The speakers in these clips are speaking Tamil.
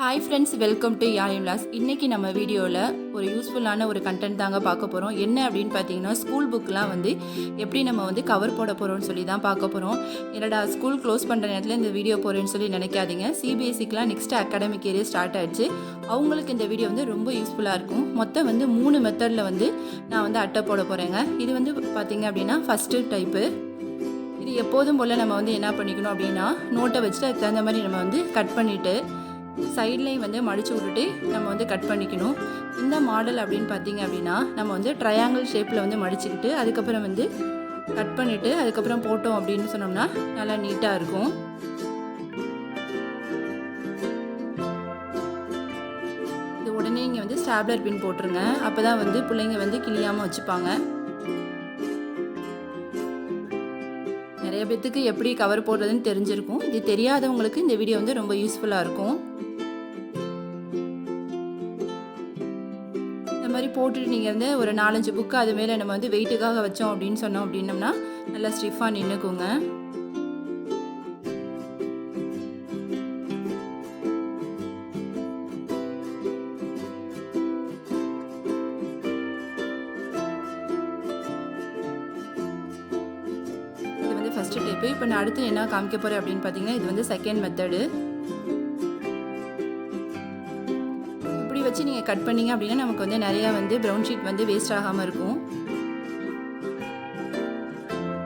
ஹாய் ஃப்ரெண்ட்ஸ் வெல்கம் டு யாழிம் லாஸ் இன்றைக்கி நம்ம வீடியோவில் ஒரு யூஸ்ஃபுல்லான ஒரு கண்டென்ட் தாங்க பார்க்க போகிறோம் என்ன அப்படின்னு பார்த்தீங்கன்னா ஸ்கூல் புக்கெலாம் வந்து எப்படி நம்ம வந்து கவர் போட போகிறோம்னு சொல்லி தான் பார்க்க போகிறோம் என்னடா ஸ்கூல் க்ளோஸ் பண்ணுற நேரத்தில் இந்த வீடியோ போகிறேன்னு சொல்லி நினைக்காதீங்க. சிபிஎஸ்சிக்கெலாம் நெக்ஸ்ட் அகாடமிக் இயரே ஸ்டார்ட் ஆயிடுச்சு. அவங்களுக்கு இந்த வீடியோ வந்து ரொம்ப யூஸ்ஃபுல்லாக இருக்கும். மொத்தம் வந்து மூணு மெத்தடில் வந்து நான் வந்து அட்டை போட போகிறேங்க இது வந்து பார்த்தீங்க அப்படின்னா ஃபஸ்ட்டு டைப்பு இது எப்போதும் போல் நம்ம வந்து என்ன பண்ணிக்கணும் அப்படின்னா நோட்டை வச்சுட்டு அதுக்கு தகுந்த மாதிரி நம்ம வந்து கட் பண்ணிவிட்டு சைட்லேயும் வந்து மடித்து விட்டுட்டு நம்ம வந்து கட் பண்ணிக்கணும். இந்த மாடல் அப்படின்னு பார்த்தீங்க அப்படின்னா நம்ம வந்து ட்ரையாங்கிள் ஷேப்பில் வந்து மடிச்சுக்கிட்டு அதுக்கப்புறம் வந்து கட் பண்ணிவிட்டு அதுக்கப்புறம் போட்டோம் அப்படின்னு சொன்னோம்னா நல்லா நீட்டாக இருக்கும். இது உடனே இங்கே வந்து ஸ்டாப்லர் பின் போட்டுருங்க. அப்போ தான் வந்து பிள்ளைங்க வந்து கிளியாமல் வச்சுப்பாங்க. நிறைய பேர்த்துக்கு எப்படி கவர் போடுறதுன்னு தெரிஞ்சிருக்கும். இது தெரியாதவங்களுக்கு இந்த வீடியோ வந்து ரொம்ப யூஸ்ஃபுல்லாக இருக்கும். இந்த மாதிரி போட்டுட்டு நீங்கள் வந்து ஒரு நாலஞ்சு புக்கு அது மேலே நம்ம வந்து வெயிட்டுக்காக வச்சோம் அப்படின்னு சொன்னோம் அப்படின்னம்னா நல்லா ஸ்டிஃபாக நின்றுக்குங்க இது வந்து ஃபஸ்ட்டு டைப்பு இப்போ நான் அடுத்து என்ன காமிக்க போகிறேன் அப்படின்னு பார்த்தீங்கன்னா இது வந்து செகண்ட் மெத்தடு வச்சு நீங்கள் கட் பண்ணீங்க அப்படின்னா நமக்கு வந்து நிறையா வந்து ப்ரௌன் ஷீட் வந்து வேஸ்ட் ஆகாமல் இருக்கும்.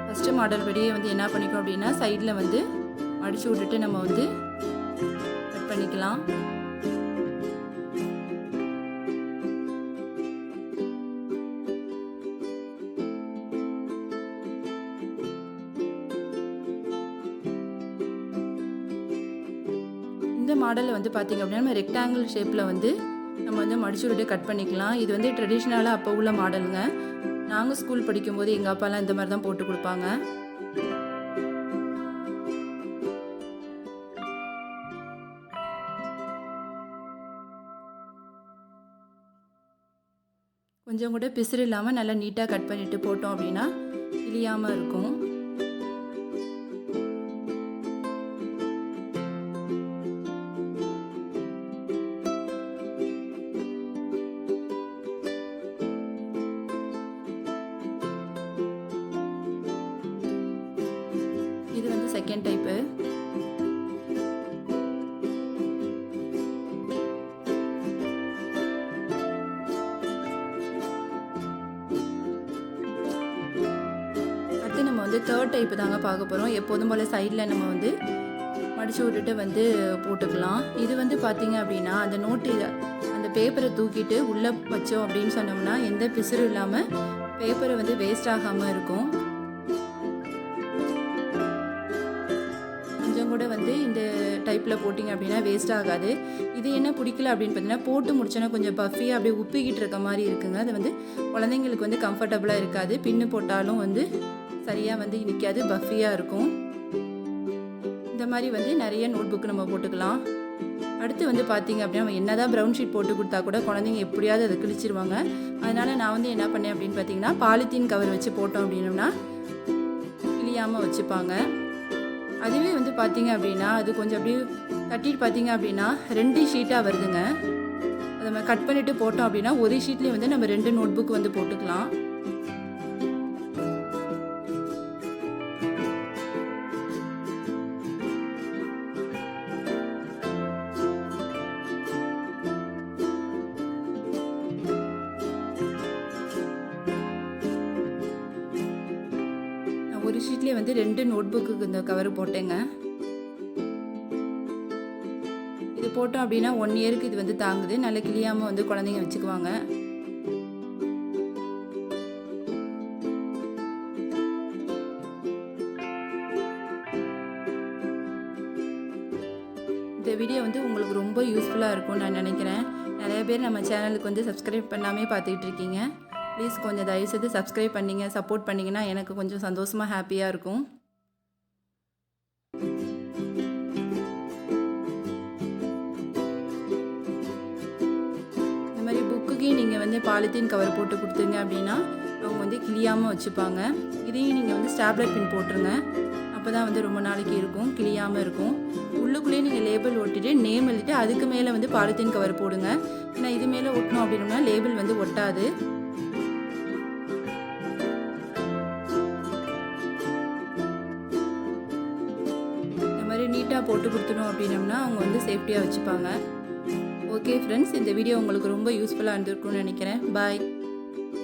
ஃபஸ்ட்டு மாடல் படியே வந்து என்ன பண்ணிக்கணும் அப்படின்னா சைடில் வந்து மடித்து விட்டுட்டு நம்ம வந்து கட் பண்ணிக்கலாம். இந்த மாடலில் வந்து பார்த்திங்க அப்படின்னா நம்ம ரெக்டாங்கிள் ஷேப்பில் வந்து நம்ம வந்து மடிச்சு விட்டு கட் பண்ணிக்கலாம். இது வந்து ட்ரெடிஷ்னலாக அப்போ உள்ள மாடலுங்க நாங்கள் ஸ்கூல் படிக்கும்போது எங்கள் அப்பாலாம் இந்த மாதிரி தான் போட்டு கொடுப்பாங்க. கொஞ்சம் கூட பிசுறு இல்லாமல் நல்லா நீட்டாக கட் பண்ணிவிட்டு போட்டோம் அப்படின்னா கிளியாமல் இருக்கும். இது வந்து செகண்ட் டைப்பு அடுத்து நம்ம வந்து தேர்ட் டைப்பு தாங்க பார்க்க போகிறோம் எப்போதும் போல் சைடில் நம்ம வந்து மடித்து விட்டுட்டு வந்து போட்டுக்கலாம். இது வந்து பார்த்திங்க அப்படின்னா அந்த நோட்டு அந்த பேப்பரை தூக்கிட்டு உள்ளே வச்சோம் அப்படின்னு சொன்னோம்னா எந்த பிசுறும் இல்லாமல் பேப்பரை வந்து வேஸ்ட் ஆகாமல் இருக்கும். கூட வந்து இந்த டைப்பில் போட்டிங்க அப்படின்னா வேஸ்ட் ஆகாது. இது என்ன பிடிக்கல அப்படின்னு பார்த்தீங்கன்னா போட்டு முடிச்சோன்னா கொஞ்சம் பஃபியாக அப்படியே உப்பிக்கிட்டு இருக்க மாதிரி இருக்குங்க. அது வந்து குழந்தைங்களுக்கு வந்து கம்ஃபர்டபுளாக இருக்காது. பின்னு போட்டாலும் வந்து சரியாக வந்து நிற்காது பஃபியாக இருக்கும். இந்த மாதிரி வந்து நிறைய நோட் நம்ம போட்டுக்கலாம். அடுத்து வந்து பார்த்தீங்க அப்படின்னா நம்ம என்னதான் ப்ரௌன் ஷீட் போட்டு கொடுத்தா கூட குழந்தைங்க எப்படியாவது அதை கிழிச்சிருவாங்க. அதனால் நான் வந்து என்ன பண்ணேன் அப்படின்னு பார்த்தீங்கன்னா பாலித்தீன் கவர் வச்சு போட்டோம் அப்படின்னோம்னா கிழியாமல் வச்சுப்பாங்க. அதுவே வந்து பார்த்தீங்க அப்படின்னா அது கொஞ்சம் அப்படியே கட்டிட்டு பார்த்தீங்க அப்படின்னா ரெண்டு ஷீட்டாக வருதுங்க. அதை நம்ம கட் பண்ணிவிட்டு போட்டோம் அப்படின்னா ஒரே ஷீட்லேயே வந்து நம்ம ரெண்டு நோட் புக் வந்து போட்டுக்கலாம். ஷீட்லேயே வந்து ரெண்டு நோட் புக்கு இந்த கவர் போட்டேங்க. இது போட்டோம் அப்படின்னா ஒன் இயருக்கு இது வந்து தாங்குது. நல்ல கிளியாமல் வந்து குழந்தைங்க வச்சுக்குவாங்க. இந்த வீடியோ வந்து உங்களுக்கு ரொம்ப யூஸ்ஃபுல்லாக இருக்கும்னு நான் நினைக்கிறேன். நிறைய பேர் நம்ம சேனலுக்கு வந்து சப்ஸ்கிரைப் பண்ணாமே பார்த்துக்கிட்டு இருக்கீங்க. ப்ளீஸ் கொஞ்சம் தயவுசெய்து சப்ஸ்கிரைப் பண்ணிங்க சப்போர்ட் பண்ணிங்கன்னா எனக்கு கொஞ்சம் சந்தோஷமாக ஹாப்பியாக இருக்கும். இந்த மாதிரி புக்குக்கே நீங்கள் வந்து பாலித்தீன் கவர் போட்டு கொடுத்துருங்க அப்படின்னா அவங்க வந்து கிளியாமல் வச்சுப்பாங்க. இதையும் நீங்கள் வந்து ஸ்டாப்லர் பின் போட்டுருங்க. அப்போ தான் வந்து ரொம்ப நாளைக்கு இருக்கும் கிளியாமல் இருக்கும். உள்ளுக்குள்ளேயே நீங்கள் லேபிள் ஒட்டிட்டு நேம் எழுதிட்டு அதுக்கு மேலே வந்து பாலித்தீன் கவர் போடுங்க. ஏன்னா இது மேலே ஒட்டணும் அப்படின்னா லேபிள் வந்து ஒட்டாது. மாதிரி நீட்டாக போட்டு கொடுத்துட்டோம் அப்படின்னம்னா அவங்க வந்து சேஃப்டியாக வச்சுப்பாங்க. ஓகே ஃப்ரெண்ட்ஸ் இந்த வீடியோ உங்களுக்கு ரொம்ப யூஸ்ஃபுல்லாக இருந்திருக்கும்னு நினைக்கிறேன். பாய்